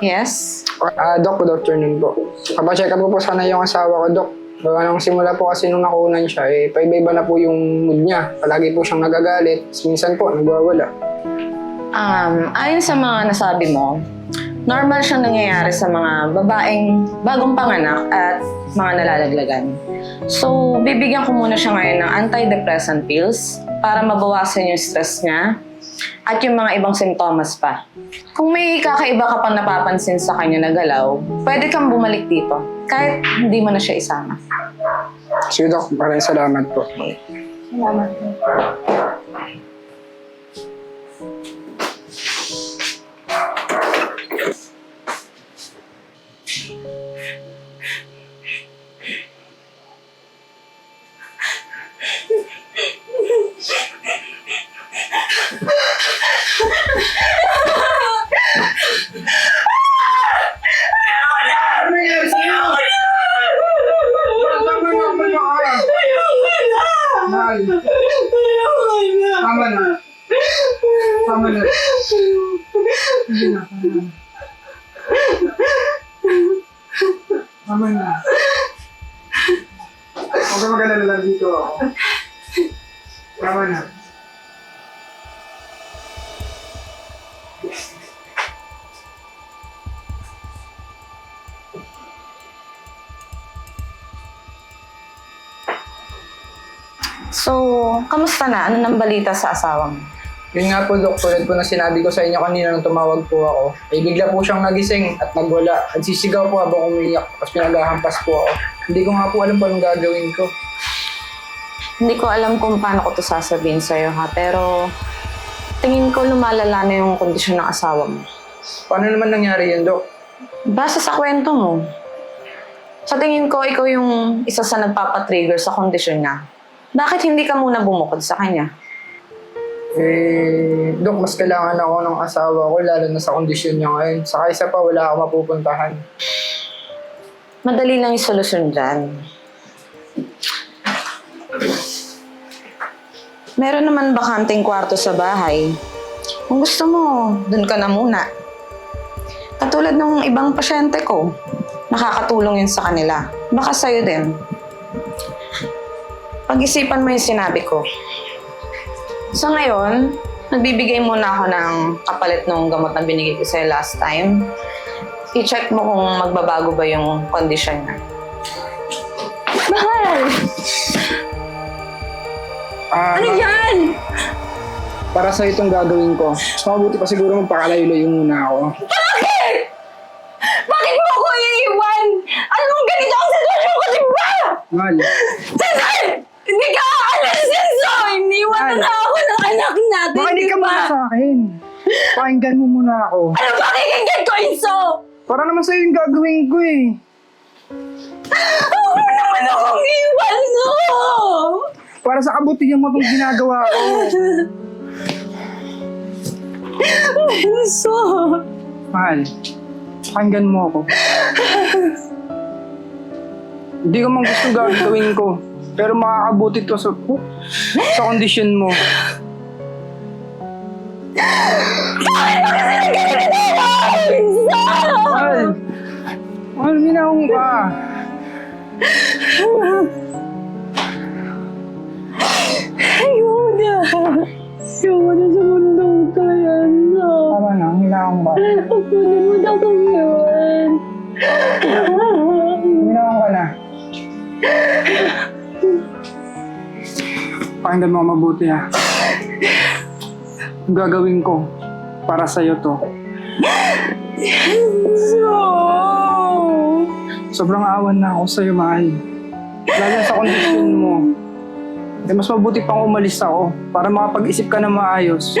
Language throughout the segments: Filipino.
Yes? Ah, Dok, good afternoon po. Kapacheck up ko po sana yung asawa ko, Dok. Baga nung simula po kasi nung nakunan siya, eh, paiba-iba na po yung mood niya. Palagi po siyang nagagalit. Tapos Minsan po, nagwawala. Um, ayon sa mga nasabi mo, normal siyang nangyayari sa mga babaeng bagong panganak at mga nalalaglagan. So, bibigyan ko muna siya ngayon ng antidepressant pills para mabawasan yung stress niya at yung mga ibang sintomas pa. Kung may kakaiba ka pang napapansin sa kanya na galaw, pwede kang bumalik dito kahit hindi mo na siya isama. Sige, Dok. Maraming salamat po. Salamat. Na. Tama na. Huwag ka mag-alala lang dito ako. Tama na. So, kamusta na? Ano nang balita sa asawa mo? Yun nga po, Dok, tulad po na sinabi ko sa inyo kanina nung tumawag po ako, ay bigla po siyang nagising at nagwala. At sisigaw po habang umiyak, tapos pinagahampas po ako. Hindi ko nga po alam po anong gagawin ko. Hindi ko alam kung paano ko to sasabihin sa'yo ha, pero tingin ko lumalala na yung kondisyon ng asawa mo. Paano naman nangyari yun, Dok? Base sa kwento mo, sa tingin ko ikaw yung isa sa nagpapatrigger sa kondisyon niya. Bakit hindi ka muna bumukod sa kanya? Eh, Dok, mas kailangan ako ng asawa ko, lalo na sa kondisyon niya ngayon. Saka isa pa, wala ako mapupuntahan. Madali lang yung solusyon dyan. Meron naman bakanting kwarto sa bahay. Kung gusto mo, dun ka na muna. Katulad ng ibang pasyente ko, nakakatulong yun sa kanila. Baka sa'yo din. Pag-isipan mo yung sinabi ko. Sa ngayon, nagbibigay muna ako ng kapalit ng gamot na binigay ko sa'yo last time. I-check mo kung magbabago ba yung condition niya. Mahal! Ah, Ano yan? para sa itong gagawin ko, mas mabuti pa siguro magpakalayo-layo muna ako. Bakit? Bakit mo ako iiwan? Mo, ganito ang sitwasyon ko, di ba? Mahal, Cesar! Hindi ka aalis, Cesar! Iniwan Mahal. na ako ng anak natin, makinig ka ba? muna sa akin. Pakinggan mo muna ako. Ano pakikinggan ko, Inso? Para naman sa'yo yung gagawin ko eh. Huwag mo naman akong iwan, no! Para sa kabutihan mo itong ginagawa ko. Inso! Mahal, pakinggan mo ako. Hindi ko man gusto gagawin ko. Pero makakabuti to sa, sa kondisyon mo. Inso! Mahal! Mahal, minahong ka. Pakinggan mo mabuti ha. Ang gagawin ko para sa'yo to. So, Sobrang awan na ako sa'yo, mahal. Lalo sa kondisyon mo. Eh, mas mabuti pang umalis ako para makapag-isip ka na maayos.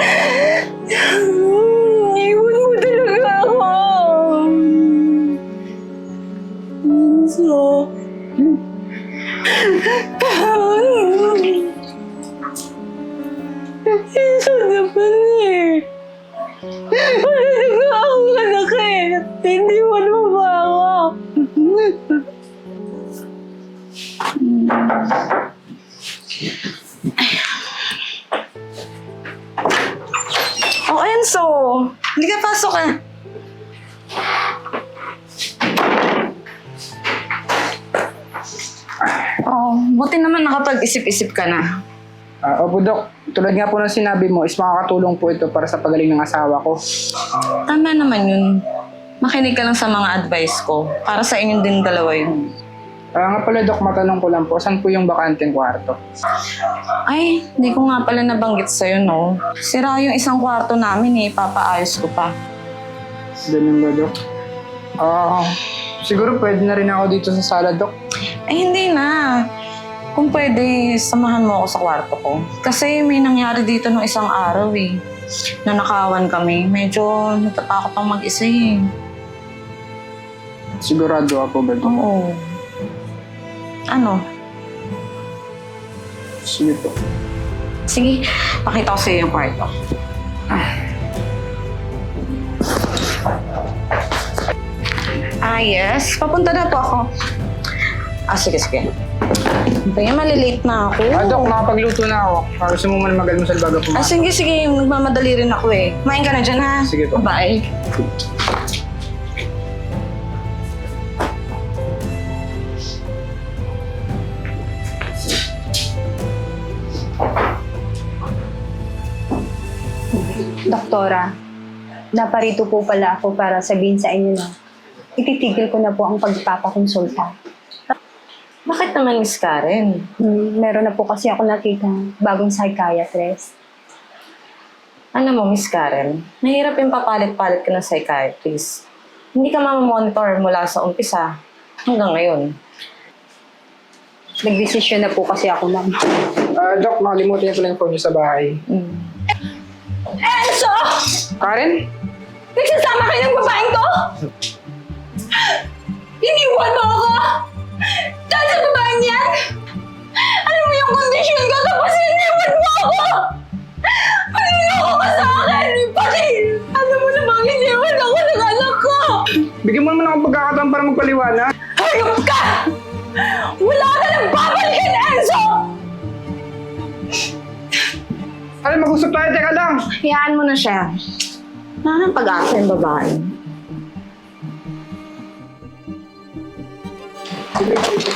Buti naman nakapag-isip-isip ka na. Ah, opo, Dok. Tulad nga po ng sinabi mo, is makakatulong po ito para sa pagaling ng asawa ko. Tama naman yun. Makinig ka lang sa mga advice ko. Para sa inyo din dalawa yun. Ah, nga pala, Dok, matanong ko lang po, saan po yung bakanteng kwarto? Ay, hindi ko nga pala nabanggit sa'yo, no? Sira yung isang kwarto namin eh. Papaayos ko pa. Ganun ba, Dok? Ah, siguro pwede na rin ako dito sa sala, Dok. Ay, hindi na. Kung pwede, samahan mo ako sa kwarto ko. Kasi may nangyari dito nung isang araw eh. Nanakawan kami. Medyo natatakot ang mag-isa eh. Sigurado ako ba? Oo. Ano? Sige po. Sige, pakita ko sa'yo yung kwarto. Ah, yes. Papunta na po ako. Ah, sige, sige. Kaya malilate na ako. Ah, Dok, nakapagluto na ako. Ah, gusto mo man mag-almusal bago Ah, pumasok? sige, sige. Magmamadali rin ako eh. Kumain ka na dyan, ha? Sige po. Bye. Doktora, naparito po pala ako para sabihin sa inyo na ititigil ko na po ang pagpapakonsulta. Bakit naman, Miss Karen? Hmm, meron na po kasi ako nakita bagong psychiatrist. Alam mo, Miss Karen, mahirap yung papalit-palit ka ng psychiatrist. Hindi ka mamamonitor mula sa umpisa hanggang ngayon. Nagdesisyon na po kasi ako, ma'am. Ah, Dok, nakalimutan niyo pala yung phone niyo sa bahay. Mm. Enzo! Karen? Nagsasama kayo ng babaeng to? Iniwan mo ako? Dahil sa babaeng yan? Alam mo yung kondisyon ko tapos iniwan mo ako? Maniloko ka sa akin! Pati, alam mo namang iniwan ako ng anak ko! Bigyan mo naman ako pagkakataon para magpaliwanag. Hayop ka! Wala ka nang babalikin, Enzo! Alam, mag-usap tayo, teka lang. Hayaan mo na siya. Wala nang pag-asa yung babae.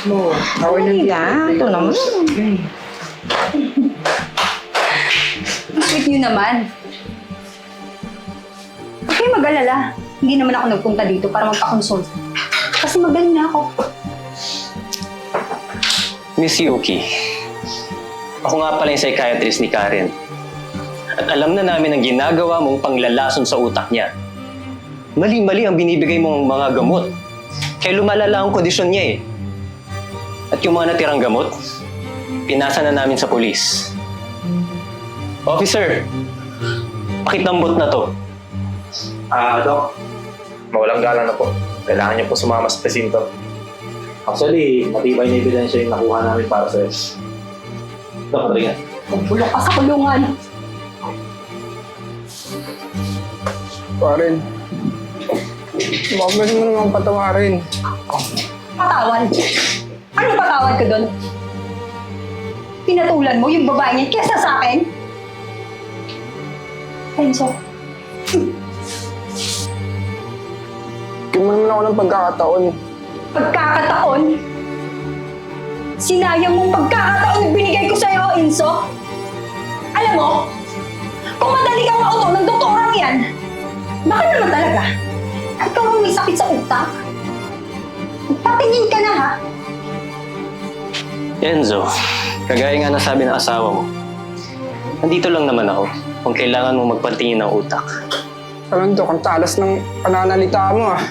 Mo. Ako Hindi yung ka. Ito naman. Sweet niyo naman. Kayong mag-alala. Hindi naman ako nagpunta dito para magpakonsulta. Kasi magaling na ako. Miss Yuki, ako nga pala yung psychiatrist ni Karen. At alam na namin ang ginagawa mong panglalason sa utak niya. Mali-mali ang binibigay mong mga gamot. Kaya lumalala ang kondisyon niya eh. At yung mga natirang gamot, pinasa na namin sa polis. Officer, pakitambot na to. Ah, Dok. Mawalang galang na po. Kailangan niyo po sumama sa presinto. Actually, matibay na ebidensya yung nakuha namin para sa S. Dok, Rodriguez. Magbulok ka sa kulungan. Karen. Bakit mo naman patawarin? Patawan. Ano patawan ko doon? Pinatulan mo yung babae niya kesa sa akin? Enzo, Bigyan mo naman ako ng pagkakataon. pagkakataon. Sinayang mong pagkakataon na binigay ko sa'yo, Enzo. Alam mo, kung madali kang mauto ng doktorang yan, baka naman talaga, ikaw ang may sakit sa utak. Patingin ka na, ha? Enzo, kagaya nga ng sabi ng asawa mo, nandito lang naman ako kung kailangan mo magpatingin ng utak. Alam, Dok, ang talas ng pananalita mo ah.